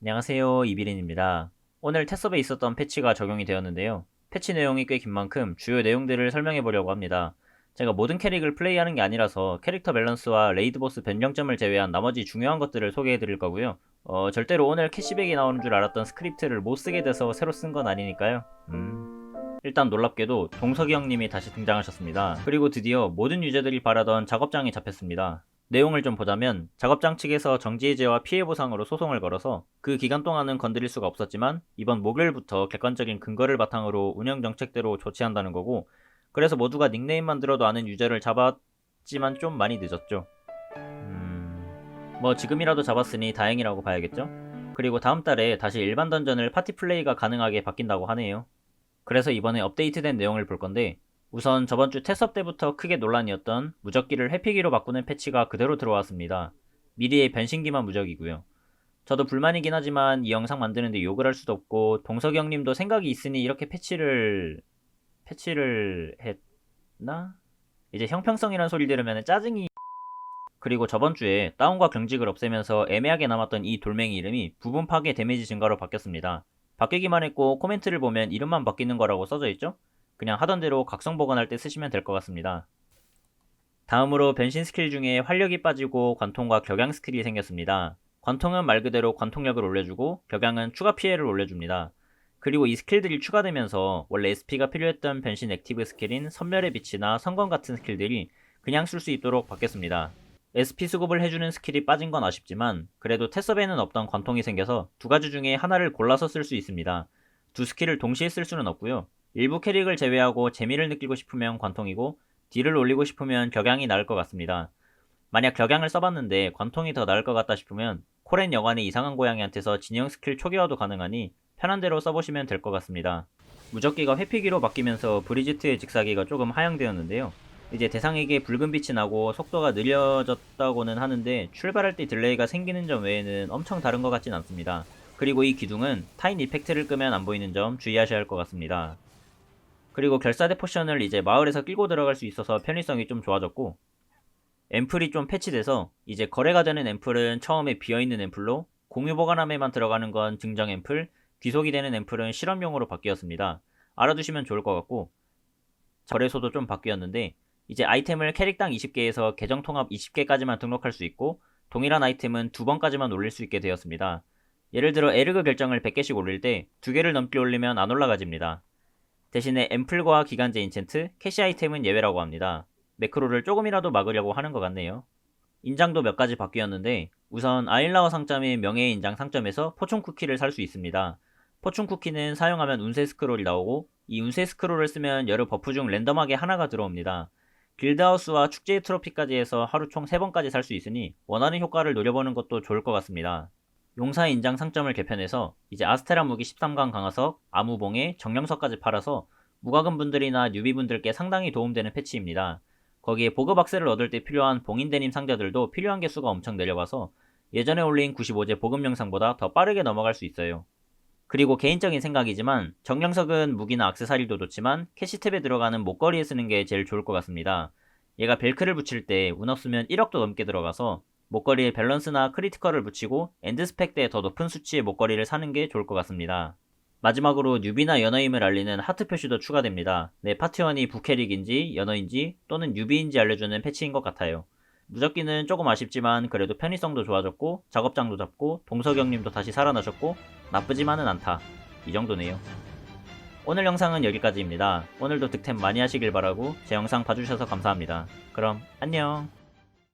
안녕하세요 이비린입니다. 오늘 테스업에 있었던 패치가 적용이 되었는데요. 패치 내용이 꽤 긴 만큼 주요 내용들을 설명해 보려고 합니다. 제가 모든 캐릭을 플레이하는 게 아니라서 캐릭터 밸런스와 레이드 보스 변경점을 제외한 나머지 중요한 것들을 소개해 드릴 거고요. 어, 절대로 오늘 캐시백이 나오는 줄 알았던 스크립트를 못 쓰게 돼서 새로 쓴 건 아니니까요. 음. 일단 놀랍게도 동석이 형님이 다시 등장하셨습니다. 그리고 드디어 모든 유저들이 바라던 작업장이 잡혔습니다. 내용을 좀 보자면 작업장 측에서 정지해제와 피해 보상으로 소송을 걸어서 그 기간 동안은 건드릴 수가 없었지만 이번 목요일부터 객관적인 근거를 바탕으로 운영 정책대로 조치한다는 거고 그래서 모두가 닉네임만 들어도 아는 유저를 잡았지만 좀 많이 늦었죠. 음... 뭐 지금이라도 잡았으니 다행이라고 봐야겠죠? 그리고 다음 달에 다시 일반 던전을 파티 플레이가 가능하게 바뀐다고 하네요. 그래서 이번에 업데이트된 내용을 볼 건데 우선 저번 주 테스업 때부터 크게 논란이었던 무적기를 회피기로 바꾸는 패치가 그대로 들어왔습니다. 미리의 변신기만 무적이고요. 저도 불만이긴 하지만 이 영상 만드는데 욕을 할 수도 없고 동석이 형님도 생각이 있으니 이렇게 패치를 패치를 했나? 이제 형평성이라는 소리 들으면 짜증이 그리고 저번 주에 다운과 경직을 없애면서 애매하게 남았던 이 돌멩이 이름이 부분 파괴 데미지 증가로 바뀌었습니다. 바뀌기만 했고 코멘트를 보면 이름만 바뀌는 거라고 써져 있죠? 그냥 하던 대로 각성 보관할 때 쓰시면 될 것 같습니다. 다음으로 변신 스킬 중에 활력이 빠지고 관통과 격양 스킬이 생겼습니다. 관통은 말 그대로 관통력을 올려주고 격양은 추가 피해를 올려줍니다. 그리고 이 스킬들이 추가되면서 원래 SP가 필요했던 변신 액티브 스킬인 선멸의 빛이나 성광 같은 스킬들이 그냥 쓸 수 있도록 바뀌었습니다. SP 수급을 해주는 스킬이 빠진 건 아쉽지만 그래도 테섭에는 없던 관통이 생겨서 두 가지 중에 하나를 골라서 쓸 수 있습니다. 두 스킬을 동시에 쓸 수는 없고요. 일부 캐릭을 제외하고 재미를 느끼고 싶으면 관통이고 딜을 올리고 싶으면 격양이 나을 것 같습니다. 만약 격양을 써봤는데 관통이 더 나을 것 같다 싶으면 코렌 여관의 이상한 고양이한테서 진영 스킬 초기화도 가능하니 편한 대로 써보시면 될 것 같습니다. 무적기가 회피기로 바뀌면서 브리지트의 직사기가 조금 하향되었는데요. 이제 대상에게 붉은 빛이 나고 속도가 느려졌다고는 하는데 출발할 때 딜레이가 생기는 점 외에는 엄청 다른 것 같진 않습니다. 그리고 이 기둥은 타인 이펙트를 끄면 안 보이는 점 주의하셔야 할 것 같습니다. 그리고 결사대 포션을 이제 마을에서 끌고 들어갈 수 있어서 편의성이 좀 좋아졌고 앰플이 좀 패치돼서 이제 거래가 되는 앰플은 처음에 비어있는 앰플로 공유 보관함에만 들어가는 건 증정 앰플, 귀속이 되는 앰플은 실험용으로 바뀌었습니다. 알아두시면 좋을 것 같고 거래소도 좀 바뀌었는데 이제 아이템을 캐릭당 20개에서 계정 통합 20개까지만 등록할 수 있고 동일한 아이템은 두 번까지만 올릴 수 있게 되었습니다. 예를 들어 에르그 결정을 100개씩 올릴 때 두 개를 넘게 올리면 안 올라가집니다. 대신에 앰플과 기간제 인챈트, 캐시 아이템은 예외라고 합니다. 매크로를 조금이라도 막으려고 하는 것 같네요. 인장도 몇 가지 바뀌었는데 우선 아일라워 상점인 명예의 인장 상점에서 포춘 쿠키를 살 수 있습니다. 포춘 쿠키는 사용하면 운세 스크롤이 나오고 이 운세 스크롤을 쓰면 여러 버프 중 랜덤하게 하나가 들어옵니다. 길드하우스와 축제의 트로피까지 해서 하루 총 3번까지 살 수 있으니 원하는 효과를 노려보는 것도 좋을 것 같습니다. 용사의 인장 상점을 개편해서 이제 아스테라 무기 13강 강화석, 아무봉에 정령석까지 팔아서 무과금 분들이나 뉴비 분들께 상당히 도움되는 패치입니다. 거기에 보급 악세를 얻을 때 필요한 봉인대님 상자들도 필요한 개수가 엄청 내려가서 예전에 올린 95제 보급 영상보다 더 빠르게 넘어갈 수 있어요. 그리고 개인적인 생각이지만 정령석은 무기나 악세사리도 좋지만 캐시탭에 들어가는 목걸이에 쓰는 게 제일 좋을 것 같습니다. 얘가 벨크를 붙일 때 운 없으면 1억도 넘게 들어가서 목걸이에 밸런스나 크리티컬을 붙이고 엔드 스펙 때 더 높은 수치의 목걸이를 사는 게 좋을 것 같습니다. 마지막으로 뉴비나 연어임을 알리는 하트 표시도 추가됩니다. 내 파티원이 부캐릭인지 연어인지 또는 뉴비인지 알려주는 패치인 것 같아요. 무적기는 조금 아쉽지만 그래도 편의성도 좋아졌고 작업장도 잡고 동석영님도 다시 살아나셨고 나쁘지만은 않다. 이 정도네요. 오늘 영상은 여기까지입니다. 오늘도 득템 많이 하시길 바라고 제 영상 봐주셔서 감사합니다. 그럼 안녕.